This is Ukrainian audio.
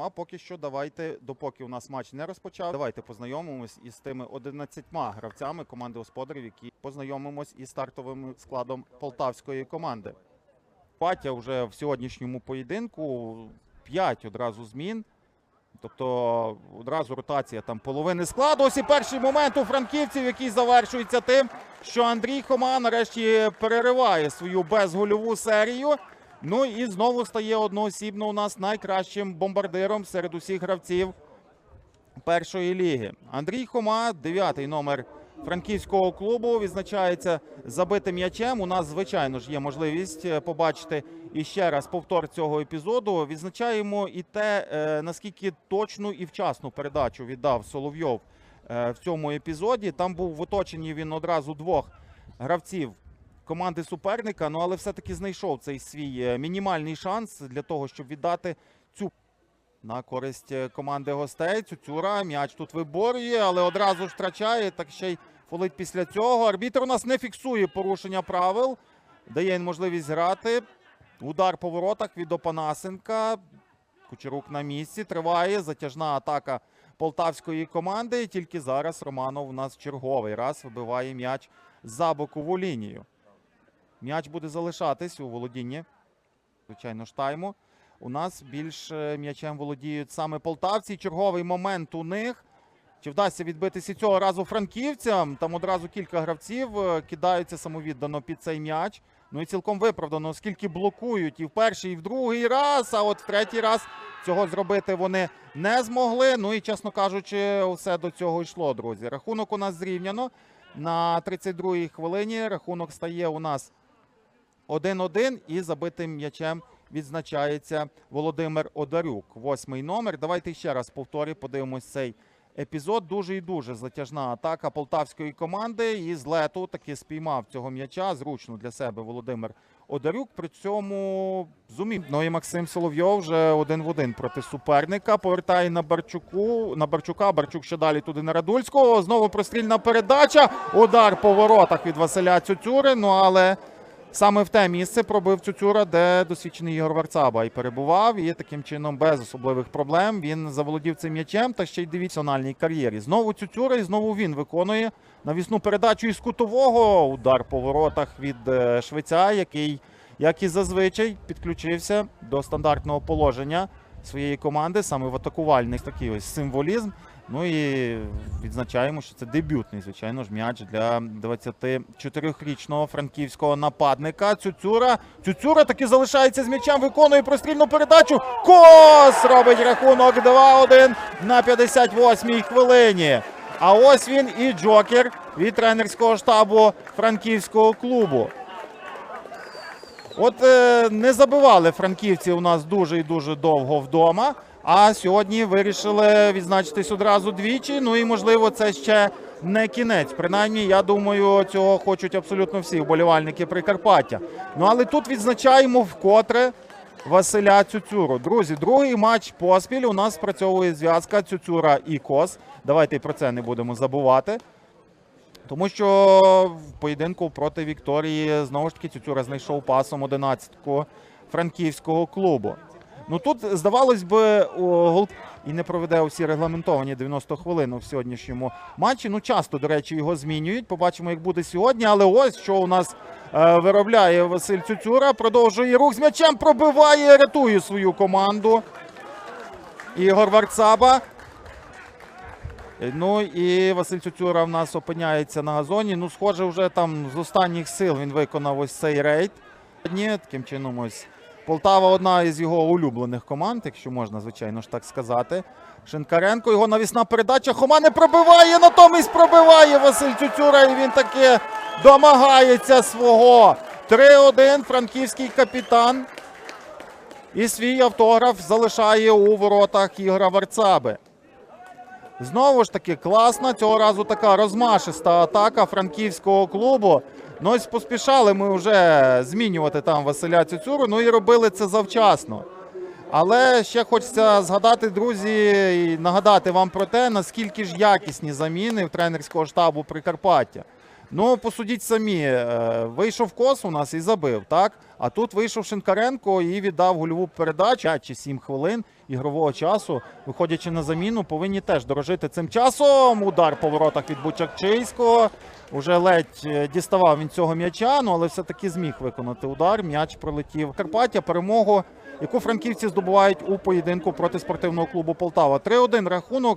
А поки що давайте, допоки у нас матч не розпочав, давайте познайомимось із тими 11 гравцями команди господарів, які познайомимось із стартовим складом полтавської команди. Патя вже в сьогоднішньому поєдинку 5 одразу змін. Тобто одразу ротація там половини складу. Ось і перший момент у франківців, який завершується тим, що Андрій Хома нарешті перериває свою безгольову серію. Ну і знову стає одноосібно у нас найкращим бомбардиром серед усіх гравців першої ліги. Андрій Хома, дев'ятий номер франківського клубу, відзначається забитим м'ячем. У нас, звичайно ж, є можливість е, побачити іще раз повтор цього епізоду. Відзначаємо і те, е, наскільки точну і вчасну передачу віддав Соловйов е, в цьому епізоді. Там був в оточенні він одразу двох гравців команди суперника. Ну але все-таки знайшов цей свій е, мінімальний шанс для того, щоб віддати цю на користь е, команди гостей. Цюцюра м'яч тут виборює, але одразу втрачає. Так ще й фолить після цього. Арбітр у нас не фіксує порушення правил, дає їм можливість грати. Удар по воротах від Опанасенка. Кучерук на місці. Триває затяжна атака полтавської команди. І тільки зараз Романов у нас черговий раз вибиває м'яч за бокову лінію. М'яч буде залишатись у володінні. Звичайно ж, тайму. У нас більш е, м'ячем володіють саме полтавці. Черговий момент у них. Чи вдасться відбитися цього разу франківцям? Там одразу кілька гравців е, кидаються самовіддано під цей м'яч. Ну і цілком виправдано, оскільки блокують і в перший, і в другий раз, а от в третій раз цього зробити вони не змогли. Ну і, чесно кажучи, все до цього йшло, друзі. Рахунок у нас зрівняно. На 32-й хвилині рахунок стає у нас 1-1 і забитим м'ячем відзначається Володимир Одарюк. Восьмий номер. Давайте ще раз повторю, подивимось цей епізод. Дуже і дуже затяжна атака полтавської команди. І з лету таки спіймав цього м'яча. Зручно для себе Володимир Одарюк. При цьому зумів. Ну і Максим Соловйов вже один в один проти суперника. Повертає на Барчуку. На Барчука. Барчук ще далі туди на Радульського. Знову прострільна передача. Удар по воротах від Василя Цюцюри. Ну але. Саме в те місце пробив Цюцюра, де досвідчений Ігор Варцаба і перебував. І таким чином, без особливих проблем, він заволодів цим м'ячем та ще й національній кар'єрі. Знову Цюцюра, і знову він виконує навісну передачу із кутового. Удар по воротах від е, швеця, який, як і зазвичай, підключився до стандартного положення своєї команди, саме в атакувальний такий ось символізм. Ну і відзначаємо, що це дебютний, звичайно ж, м'яч для 24-річного франківського нападника. Цюцюра. Цюцюра таки залишається з м'ячем, виконує прострільну передачу. Кос робить рахунок 2-1 на 58-й хвилині. А ось він і Джокер від тренерського штабу франківського клубу. От е, не забивали франківці у нас дуже і дуже довго вдома. А сьогодні вирішили відзначитись одразу двічі. Ну і можливо, це ще не кінець. Принаймні, я думаю, цього хочуть абсолютно всі вболівальники Прикарпаття. Ну але тут відзначаємо вкотре Василя Цюцюру. Друзі, другий матч поспіль. У нас спрацьовує зв'язка Цюцюра і Кос. Давайте про це не будемо забувати. Тому що в поєдинку проти Вікторії знову ж таки Цюцюра знайшов пасом 11-ку франківського клубу. Ну тут здавалось би, гол і не проведе усі регламентовані 90 хвилин в сьогоднішньому матчі. Ну часто, до речі, його змінюють. Побачимо, як буде сьогодні. Але ось що у нас е, виробляє Василь Цюцюра. Продовжує рух з м'ячем, пробиває, рятує свою команду. Ігор Варцаба. Ну і Василь Цюцюра в нас опиняється на газоні. Ну, схоже, вже там з останніх сил він виконав ось цей рейд. Ні, таким чином ось Полтава одна із його улюблених команд, якщо можна, звичайно ж так сказати. Шинкаренко, його навісна передача. Хома не пробиває, натомість пробиває Василь Цюцюра, і він таки домагається свого. 3-1 франківський капітан. І свій автограф залишає у воротах Ігора Варцаби. Знову ж таки, класна. Цього разу така розмашиста атака франківського клубу. Ну ось поспішали ми вже змінювати там Василя Цюцюру, ну і робили це завчасно. Але ще хочеться згадати, друзі, і нагадати вам про те, наскільки ж якісні заміни в тренерського штабу Прикарпаття. Ну, посудіть самі, е, вийшов кос у нас і забив, так? А тут вийшов Шинкаренко і віддав гольову передачу 5 чи 7 хвилин ігрового часу. Виходячи на заміну, повинні теж дорожити цим часом. Удар по воротах від Бучакчийського. Уже ледь е, діставав він цього м'яча, ну але все-таки зміг виконати удар. М'яч пролетів. Карпаття перемогу, яку франківці здобувають у поєдинку проти спортивного клубу Полтава. 3-1 рахунок.